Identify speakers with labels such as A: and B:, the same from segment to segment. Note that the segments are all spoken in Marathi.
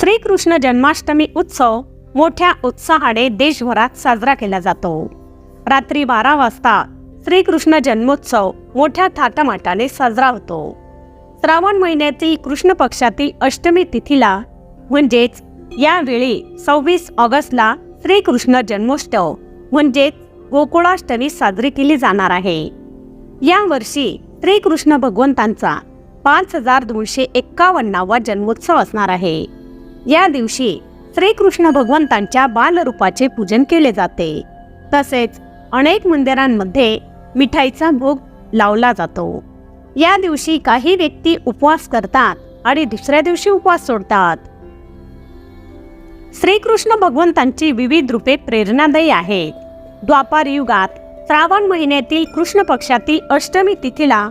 A: श्रीकृष्ण जन्माष्टमी उत्सव मोठ्या उत्साहाने देशभरात साजरा केला जातो. रात्री बारा वाजता श्रीकृष्ण जन्मोत्सव मोठ्या थाटामाटाने साजरा होतो. श्रावण महिन्यातील कृष्ण पक्षातील अष्टमी तिथीला म्हणजेच यावेळी सव्वीस ऑगस्टला श्रीकृष्ण जन्मोत्सव म्हणजेच गोकुळाष्टमी साजरी केली जाणार आहे. यावर्षी श्रीकृष्ण भगवंतांचा पाच हजार दोनशे एक्कावन्नावा जन्मोत्सव असणार आहे. या दिवशी श्रीकृष्ण भगवंतांच्या बालरूपाचे पूजन केले जाते. तसेच अनेक मंदिरांमध्ये मिठाईचा भोग लावला जातो. या दिवशी काही व्यक्ती उपवास करतात आणि दुसऱ्या दिवशी उपवास सोडतात. श्रीकृष्ण भगवंतांची विविध रूपे प्रेरणादायी आहेत. द्वापार युगात श्रावण महिन्यातील कृष्ण पक्षातील अष्टमी तिथीला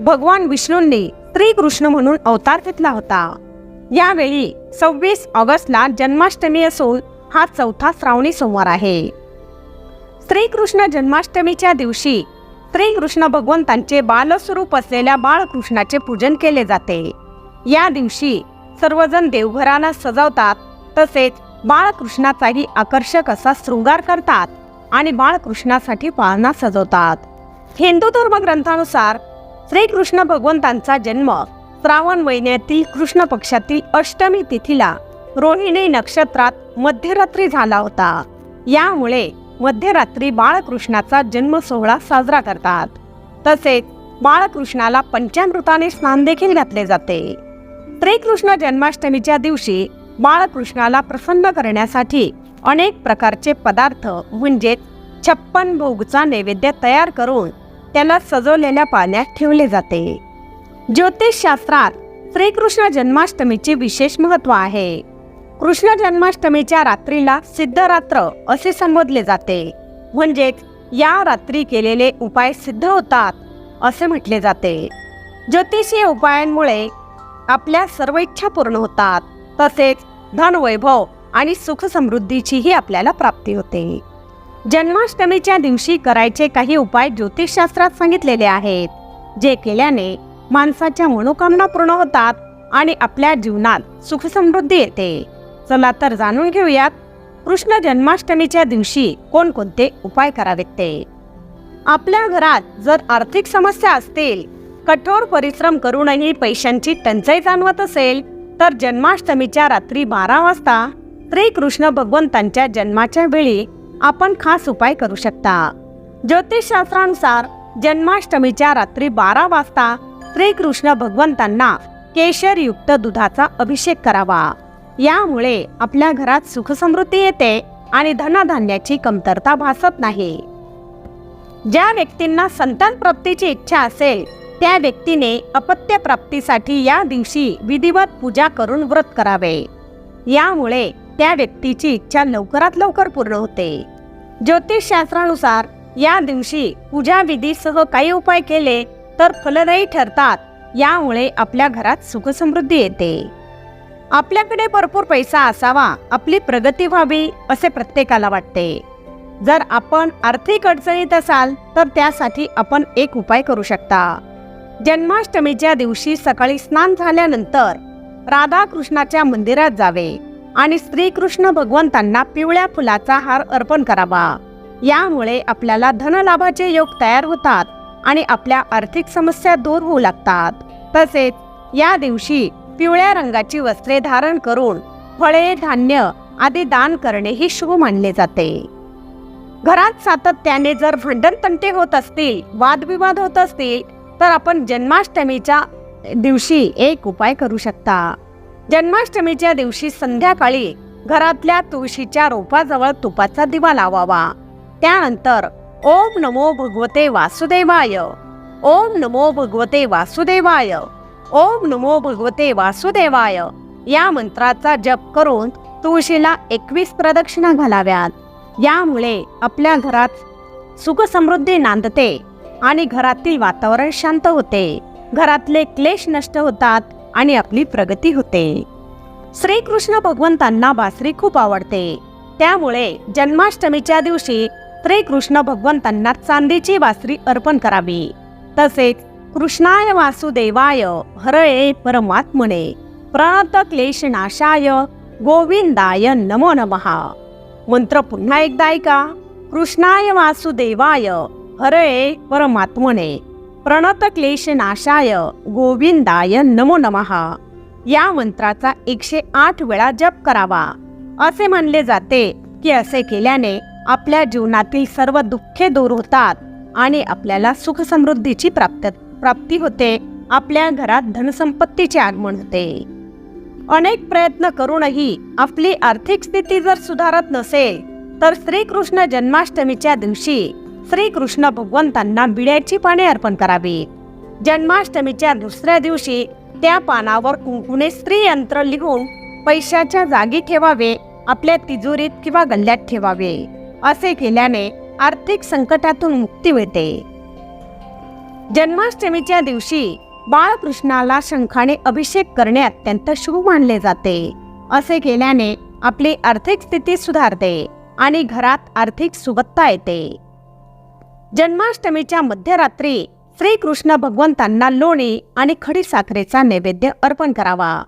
A: भगवान विष्णूंनी श्रीकृष्ण म्हणून अवतार घेतला होता. यावेळी सव्वीस ऑगस्टला जन्माष्टमी असून हा चौथा श्रावणी सोमवार आहे. श्रीकृष्ण जन्माष्टमीच्या दिवशी श्रीकृष्ण भगवंतांचे बालस्वरूप असलेल्या बाळकृष्णाचे पूजन केले जाते. या दिवशी सर्वजण देवघरांना सजवतात तसेच बाळकृष्णाचाही आकर्षक असा शृंगार करतात आणि बाळकृष्णासाठी पाळणा सजवतात. हिंदू धर्मग्रंथानुसार श्रीकृष्ण भगवंतांचा जन्म श्रावण महिन्यातील कृष्ण पक्षातील अष्टमी तिथीला रोहिणी नक्षत्रात मध्यरात्री झाला होता. यामुळे मध्यरात्री बाळकृष्णाचा जन्म सोहळा साजरा करतात. तसेच बाळकृष्णाला पंचामृताने स्नान देखील घातले जाते. श्रीकृष्ण जन्माष्टमीच्या दिवशी बाळकृष्णाला प्रसन्न करण्यासाठी अनेक प्रकारचे पदार्थ म्हणजेच छप्पन भोगचा नैवेद्य तयार करून त्याला सजवलेल्या पाण्यात ठेवले जाते. ज्योतिषशास्त्रात श्रीकृष्ण जन्माष्टमीचे विशेष महत्त्व आहे. कृष्ण जन्माष्टमीच्या रात्रीला सिद्धरात्र असे संबोधले जाते. म्हणजेच या रात्री केलेले उपाय सिद्ध होतात असे म्हटले जाते. ज्योतिषीय उपायांमुळे आपल्या सर्व इच्छा पूर्ण होतात तसेच धनवैभव आणि सुख समृद्धीचीही आपल्याला प्राप्ती होते. जन्माष्टमीच्या दिवशी करायचे काही उपाय ज्योतिषशास्त्रात सांगितलेले आहेत जे केल्याने माणसाच्या मनोकामना पूर्ण होतात आणि आपल्या जीवनात सुखसमृद्धी येते. चला तर जाणून घेऊयात कृष्ण जन्माष्टमीच्या दिवशी कोणकोणते उपाय करावेत ते? आपल्या घरात जर आर्थिक समस्या असतील कठोर परिश्रम करूनही पैशांची टंचाई जाणवत असेल तर जन्माष्टमीच्या रात्री बारा वाजता श्रीकृष्ण भगवंतांच्या जन्माच्या वेळी आपण खास उपाय करू शकता. ज्योतिषशास्त्रानुसार जन्माष्टमीच्या रात्री बारा वाजता श्रीकृष्ण भगवंतांना केशरयुक्त दुधाचा अभिषेक करावा. यामुळे आपल्या घरात सुखसमृद्धी येते आणि धनधान्याची कमतरता भासत नाही. ज्या व्यक्तींना संतान प्राप्तीची इच्छा असेल त्या व्यक्तीने अपत्य प्राप्तीसाठी या दिवशी विधिवत पूजा करून व्रत करावे. यामुळे त्या व्यक्तीची इच्छा लवकरात लवकर पूर्ण होते. ज्योतिषशास्त्रानुसार या दिवशी पूजा विधीसह काही उपाय केले तर फलदायी ठरतात. यामुळे आपल्या घरात सुखसमृद्धी येते. आपल्याकडे भरपूर पैसा असावा आपली प्रगती व्हावी असे प्रत्येकाला वाटते. जर आपण आर्थिक अडचणीत असाल तर त्यासाठी आपण एक उपाय करू शकता. जन्माष्टमीच्या दिवशी सकाळी स्नान झाल्यानंतर राधाकृष्णाच्या मंदिरात जावे आणि श्रीकृष्ण भगवंतांना पिवळ्या फुलाचा हार अर्पण करावा. यामुळे आपल्याला धनलाभाचे योग तयार होतात. आणि आपल्या आर्थिक समस्या दूर होऊ लागतात. तसेच या दिवशी पिवळ्या रंगाची वस्त्रे धारण करून फळे धान्य आदी दान करणे ही शुभ मानले जाते. घरात सातत्याने जर भांडणतंटे होत असतील वादविवाद होत असतील तर आपण जन्माष्टमीच्या दिवशी एक उपाय करू शकता. जन्माष्टमीच्या दिवशी संध्याकाळी घरातल्या तुळशीच्या रोपाजवळ तुपाचा दिवा लावावा. त्यानंतर ओम नमो भगवते वासुदेवाय। ओम नमो भगवते वासुदेवाय। ओम नमो भगवते वासुदेवाय। या मंत्राचा जप करून तुळशीला एकवीस प्रदक्षिणा घालाव्यात. यामुळे आपल्या घरात सुखसमृद्धी नांदते आणि घरातील वातावरण शांत होते. घरातले क्लेश नष्ट होतात आणि आपली प्रगती होते. श्रीकृष्ण भगवंतांना बासरी खूप आवडते. त्यामुळे जन्माष्टमीच्या दिवशी श्रीकृष्ण भगवंतांना चांदीची बासरी अर्पण करावी. तसेच कृष्णाय वासुदेवाय हरये परमात्मने. प्रणत क्लेशनाशाय गोविंदाय नमो नमः. मंत्र पुन्हा एकदा ऐका. कृष्णाय वासुदेवाय हरये परमात्मने. प्रणत क्लेशनाशाय गोविंदाय नमो नमः. या मंत्राचा एकशे आठ वेळा जप करावा. असे म्हणले जाते की असे केल्याने आपल्या जीवनातील सर्व दुःखे दूर होतात आणि आपल्याला सुखसमृद्धीची प्राप्त प्राप्ती होते. आपल्या घरात धनसंपत्तीचे आगमन होते. अनेक प्रयत्न करूनही आपली आर्थिक स्थिती जर सुधारत नसेल तर श्रीकृष्ण जन्माष्टमीच्या दिवशी श्रीकृष्ण भगवंतांना बिड्याची पाने अर्पण करावी जन्माष्टमीच्या दुसऱ्या दिवशी त्या पानावर कुंकुने स्त्री यंत्र लिहून पैशाच्या जागी ठेवावे आपल्या तिजोरीत किंवा गल्ल्यात ठेवावे. असे केल्याने आर्थिक संकटातून मुक्ती मिळते. जन्माष्टमीच्या दिवशी बाळकृष्णाला शंखाने अभिषेक करणे अत्यंत शुभ मानले जाते. असे केल्याने आपली आर्थिक स्थिती सुधारते आणि घरात आर्थिक सुबत्ता येते. जन्माष्टमीच्या मध्यरात्री श्रीकृष्ण भगवंतांना लोणी आणि खडीसाखरेचा नैवेद्य अर्पण करावा.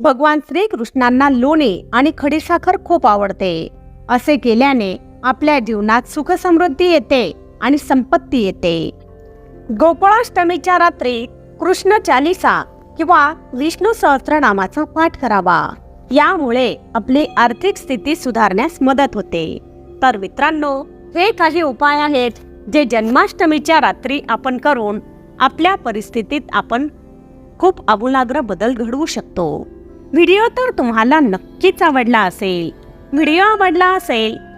A: भगवान श्रीकृष्णांना लोणी आणि खडीसाखर खूप आवडते. असे केल्याने आपल्या जीवनात सुख समृद्धी येते आणि संपत्ती येते. गोकुळाष्टमीच्या रात्री कृष्ण चालिसा किंवा विष्णू सहस्त्रनामाचा पाठ करावा. यामुळे आपली आर्थिक स्थिती सुधारण्यास मदत होते. तर मित्रांनो हे काही उपाय आहेत जे जन्माष्टमीच्या रात्री आपण करून आपल्या परिस्थितीत आपण खूप आमूलाग्र बदल घडवू शकतो. व्हिडिओ तर तुम्हाला नक्कीच आवडला असेल. व्हिडिओ आवडला असेल